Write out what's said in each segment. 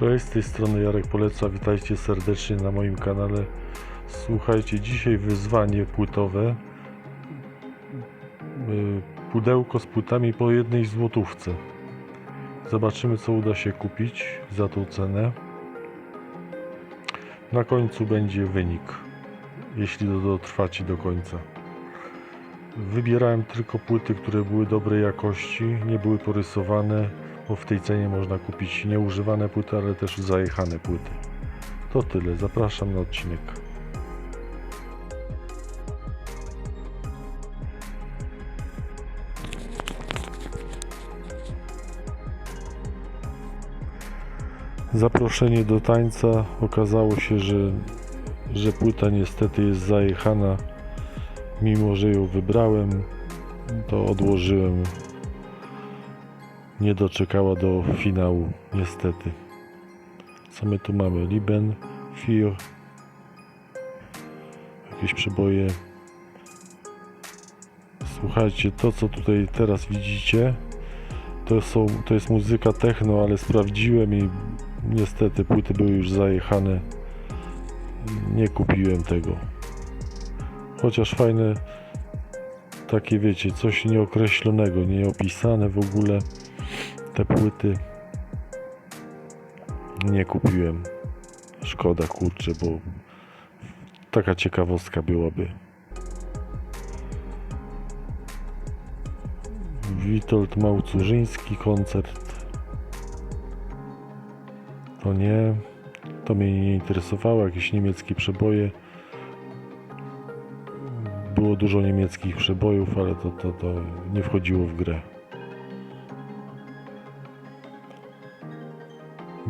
Cześć, z tej strony Jarek Poleca, witajcie serdecznie na moim kanale. Słuchajcie, dzisiaj wyzwanie płytowe. Y, Pudełko z płytami po jednej złotówce. Zobaczymy co uda się kupić za tą cenę. Na końcu będzie wynik, jeśli do- dotrwacie do końca. Wybierałem tylko płyty, które były dobrej jakości, nie były porysowane, bo w tej cenie można kupić nieużywane płyty, ale też zajechane płyty. To tyle, zapraszam na odcinek. Zaproszenie do tańca okazało się, że, że płyta niestety jest zajechana. Mimo, że ją wybrałem, to odłożyłem nie doczekała do finału, niestety. Co my tu mamy? Liben, Fear, jakieś przeboje. Słuchajcie, to co tutaj teraz widzicie, to, są, to jest muzyka techno, ale sprawdziłem i niestety płyty były już zajechane. Nie kupiłem tego. Chociaż fajne, takie wiecie, coś nieokreślonego, nieopisane w ogóle te płyty nie kupiłem. Szkoda, kurczę, bo taka ciekawostka byłaby. Witold Małcurzyński koncert. To nie. To mnie nie interesowało. Jakieś niemieckie przeboje. Było dużo niemieckich przebojów, ale to, to, to nie wchodziło w grę.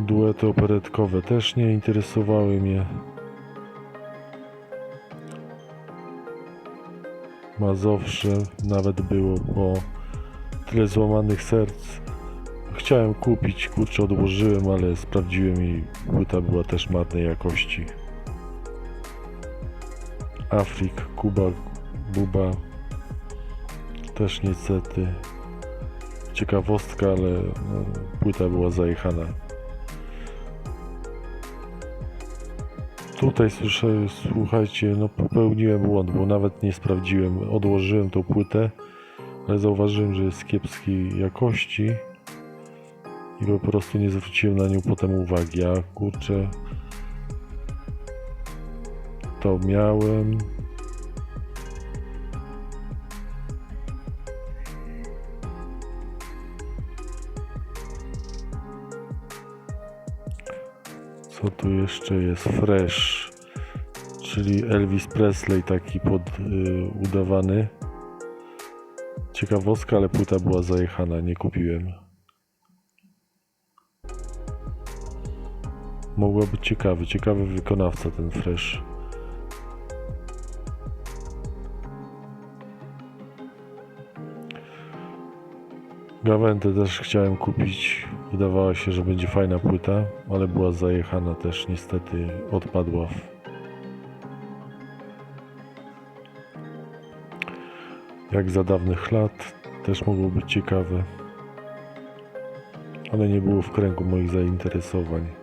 Duety operetkowe też nie interesowały mnie. Mazowsze nawet było, bo tyle złamanych serc. Chciałem kupić, kurczę, odłożyłem, ale sprawdziłem i płyta była też marnej jakości. Afrik, Kuba, Buba, też niestety. Ciekawostka, ale no, płyta była zajechana. Tutaj słyszę, słuchajcie, no popełniłem błąd, bo nawet nie sprawdziłem. Odłożyłem tą płytę, ale zauważyłem, że jest kiepskiej jakości i po prostu nie zwróciłem na nią potem uwagi. A kurczę, to miałem. Co tu jeszcze jest? Fresh, czyli Elvis Presley taki pod y, udawany. Ciekawostka, ale płyta była zajechana, nie kupiłem. Mogła być ciekawy, ciekawy wykonawca ten Fresh. Gawędę też chciałem kupić. Wydawało się, że będzie fajna płyta, ale była zajechana też niestety odpadła. Jak za dawnych lat też mogło być ciekawe. Ale nie było w kręgu moich zainteresowań.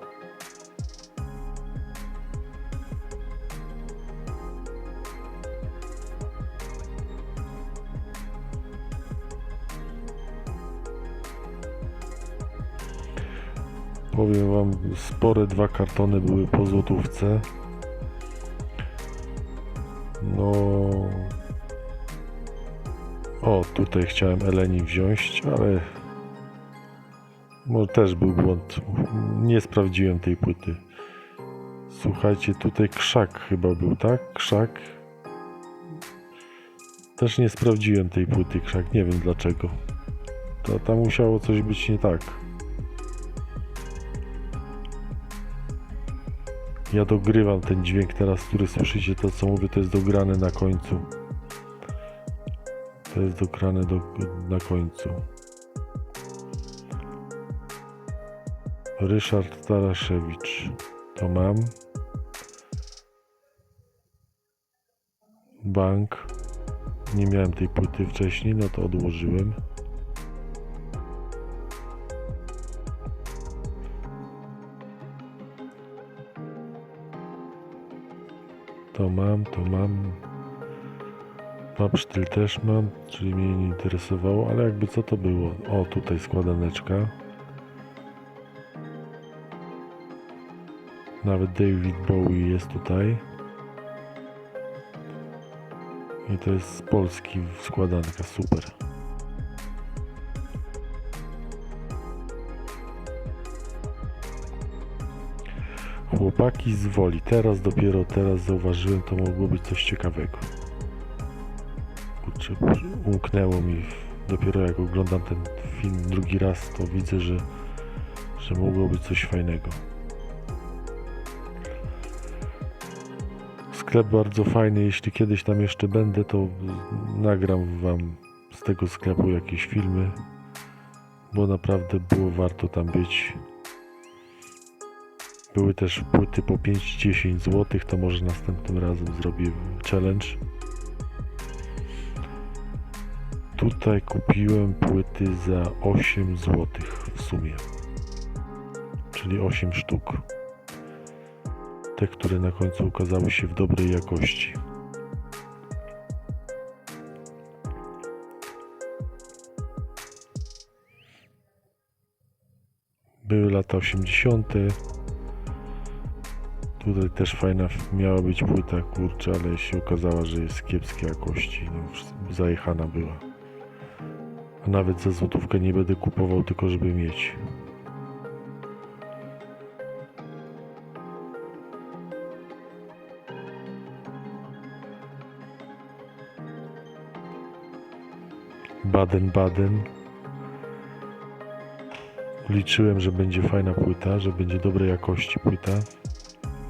Powiem wam, spore dwa kartony były po złotówce. No. O, tutaj chciałem Eleni wziąć, ale. Może też był błąd. Nie sprawdziłem tej płyty. Słuchajcie, tutaj krzak chyba był, tak? Krzak. Też nie sprawdziłem tej płyty krzak, nie wiem dlaczego. To tam musiało coś być nie tak. Ja dogrywam ten dźwięk teraz, który słyszycie, to co mówię, to jest dograne na końcu. To jest dograne do, na końcu. Ryszard Taraszewicz. To mam. Bank. Nie miałem tej płyty wcześniej, no to odłożyłem. To mam, to mam. Mapsztyl też mam, czyli mnie nie interesowało, ale jakby co to było? O, tutaj składaneczka. Nawet David Bowie jest tutaj. I to jest z Polski składanka, super. Chłopaki z woli. Teraz dopiero teraz zauważyłem, to mogło być coś ciekawego. Kurczę, umknęło mi. Dopiero jak oglądam ten film drugi raz, to widzę, że, że mogło być coś fajnego. Sklep bardzo fajny. Jeśli kiedyś tam jeszcze będę, to nagram wam z tego sklepu jakieś filmy, bo naprawdę było warto tam być. Były też płyty po 5-10 zł, to może następnym razem zrobię challenge. Tutaj kupiłem płyty za 8 zł w sumie. Czyli 8 sztuk. Te, które na końcu okazały się w dobrej jakości. Były lata 80. Tutaj też fajna miała być płyta, kurczę, ale się okazała, że jest kiepskiej jakości. No, zajechana była. A nawet za złotówkę nie będę kupował, tylko żeby mieć. Baden-Baden. Liczyłem, że będzie fajna płyta, że będzie dobrej jakości płyta.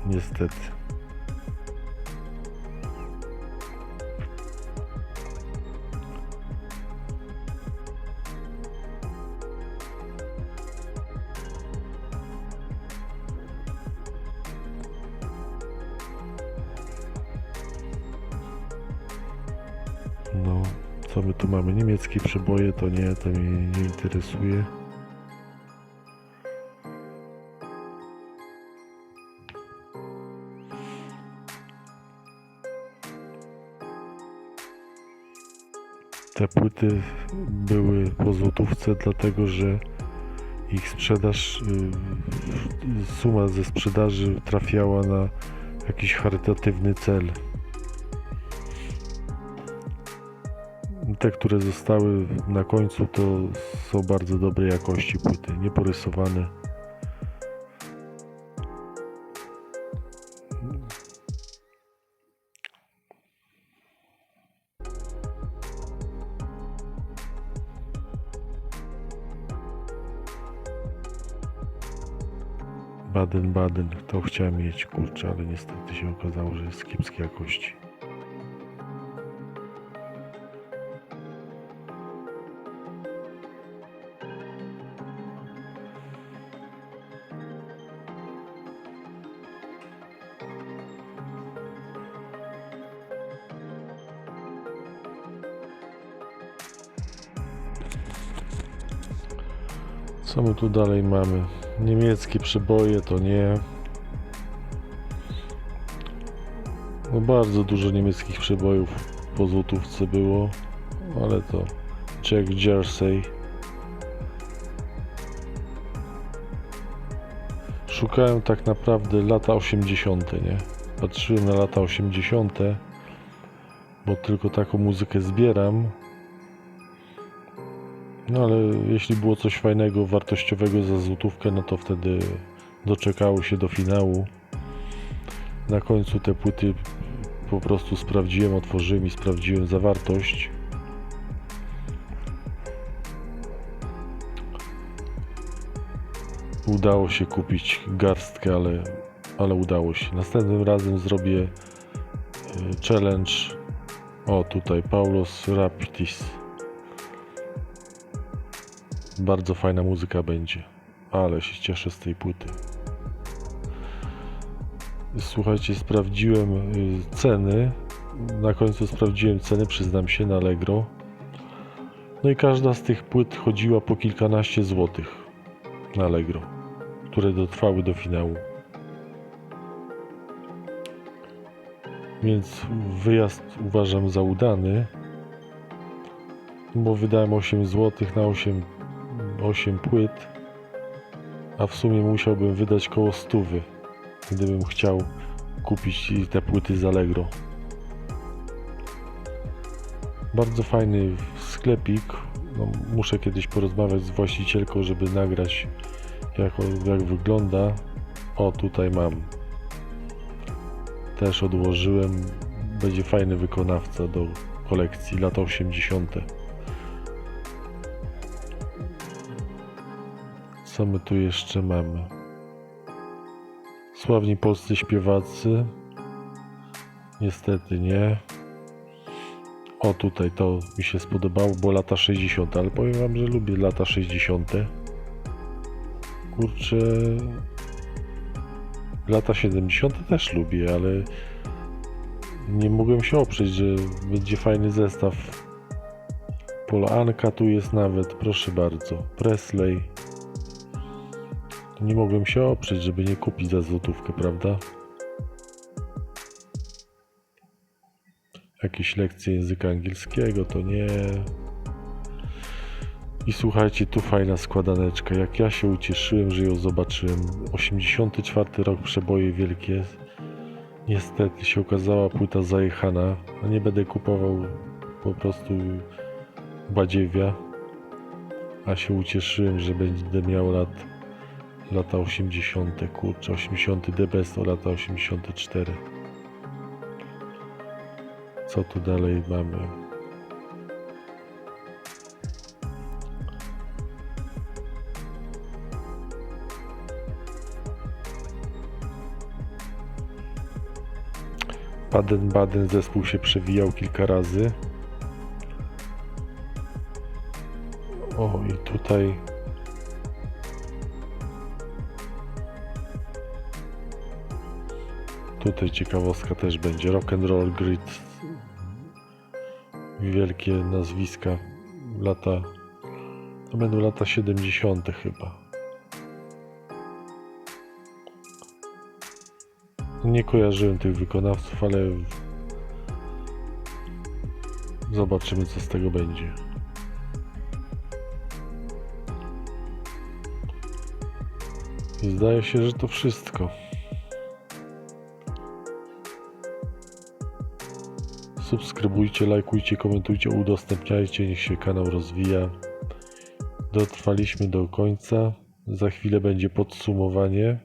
Niestety. No, co my tu mamy? Niemieckie przeboje to nie, to mnie nie interesuje. Te płyty były po złotówce, dlatego że ich sprzedaż, y, suma ze sprzedaży trafiała na jakiś charytatywny cel. Te, które zostały na końcu, to są bardzo dobrej jakości płyty, nieporysowane. Baden-Baden, to chciałem mieć, kurczę, ale niestety się okazało, że jest kiepskiej jakości. Tu dalej mamy? Niemieckie przeboje to nie. No bardzo dużo niemieckich przebojów po złotówce było, ale to Jack Jersey. Szukałem tak naprawdę lata 80, nie? Patrzyłem na lata 80, bo tylko taką muzykę zbieram. No ale jeśli było coś fajnego, wartościowego za złotówkę, no to wtedy doczekało się do finału. Na końcu te płyty po prostu sprawdziłem, otworzyłem i sprawdziłem zawartość. Udało się kupić garstkę, ale, ale udało się. Następnym razem zrobię e, challenge. O, tutaj Paulos Rapitis. Bardzo fajna muzyka będzie. Ale się cieszę z tej płyty. Słuchajcie, sprawdziłem y, ceny. Na końcu sprawdziłem ceny, przyznam się, na Allegro. No i każda z tych płyt chodziła po kilkanaście złotych na Allegro, które dotrwały do finału. Więc wyjazd uważam za udany. Bo wydałem 8 zł na 8, 8 płyt. A w sumie musiałbym wydać koło stówy, gdybym chciał kupić te płyty z Allegro. Bardzo fajny sklepik. No, muszę kiedyś porozmawiać z właścicielką, żeby nagrać jak, jak wygląda. O, tutaj mam. Też odłożyłem. Będzie fajny wykonawca do kolekcji lata 80. Co my tu jeszcze mamy? Sławni polscy śpiewacy. Niestety nie. O, tutaj to mi się spodobało, bo lata 60, ale powiem wam, że lubię lata 60. Kurczę. Lata 70 też lubię, ale nie mogłem się oprzeć, że będzie fajny zestaw. Polanka tu jest nawet, proszę bardzo. Presley. Nie mogłem się oprzeć, żeby nie kupić za złotówkę, prawda? Jakieś lekcje języka angielskiego, to nie. I słuchajcie, tu fajna składaneczka. Jak ja się ucieszyłem, że ją zobaczyłem. 84 rok, przeboje wielkie. Niestety się okazała płyta zajechana. A nie będę kupował po prostu badziewia. A się ucieszyłem, że będę miał lat lata 80. Kurczę, 80. The Best to lata 84. Co tu dalej mamy? Baden-Baden zespół się przewijał kilka razy. O, i tutaj Tutaj ciekawostka też będzie. Rock and Roll Grid. Wielkie nazwiska. Lata. To będą lata 70. chyba. Nie kojarzyłem tych wykonawców, ale zobaczymy co z tego będzie. I zdaje się, że to wszystko. Subskrybujcie, lajkujcie, komentujcie, udostępniajcie, niech się kanał rozwija. Dotrwaliśmy do końca. Za chwilę będzie podsumowanie.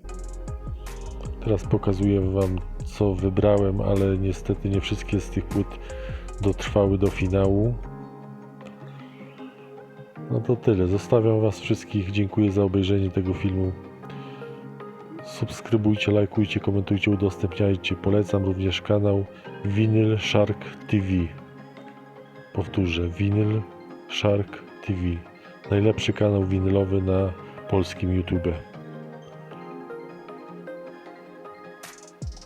Teraz pokazuję Wam, co wybrałem, ale niestety nie wszystkie z tych płyt dotrwały do finału. No to tyle. Zostawiam Was wszystkich. Dziękuję za obejrzenie tego filmu. Subskrybujcie, lajkujcie, komentujcie, udostępniajcie. Polecam również kanał Vinyl Shark TV. Powtórzę, Vinyl Shark TV. Najlepszy kanał winylowy na polskim YouTube.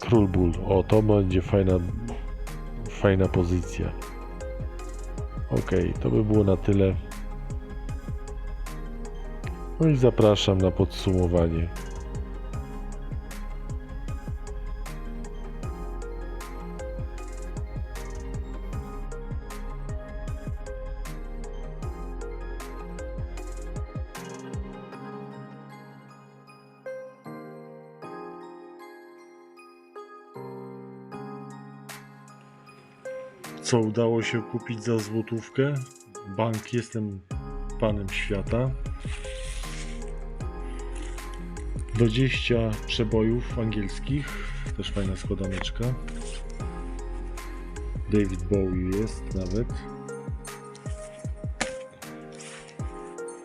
Król Ból. O, to będzie fajna, fajna pozycja. Ok, to by było na tyle. No i zapraszam na podsumowanie. Co udało się kupić za złotówkę? Bank jestem panem świata. 20 przebojów angielskich, też fajna składaneczka. David Bowie jest nawet.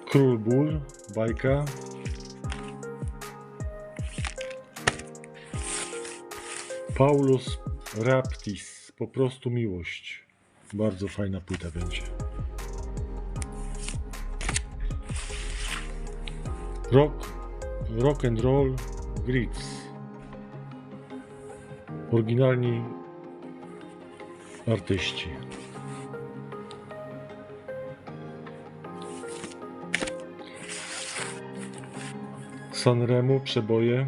Król Ból, bajka. Paulus Raptis, po prostu miłość. Bardzo fajna płyta będzie. Rock, rock and roll grids. Oryginalni artyści. Sanremo, przeboje.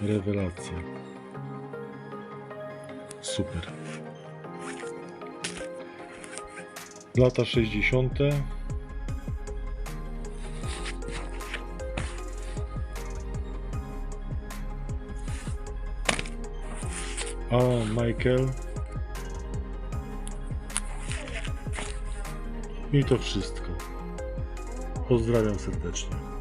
Rewelacja. super. Lata 60. A Michael. I to wszystko. Pozdrawiam serdecznie.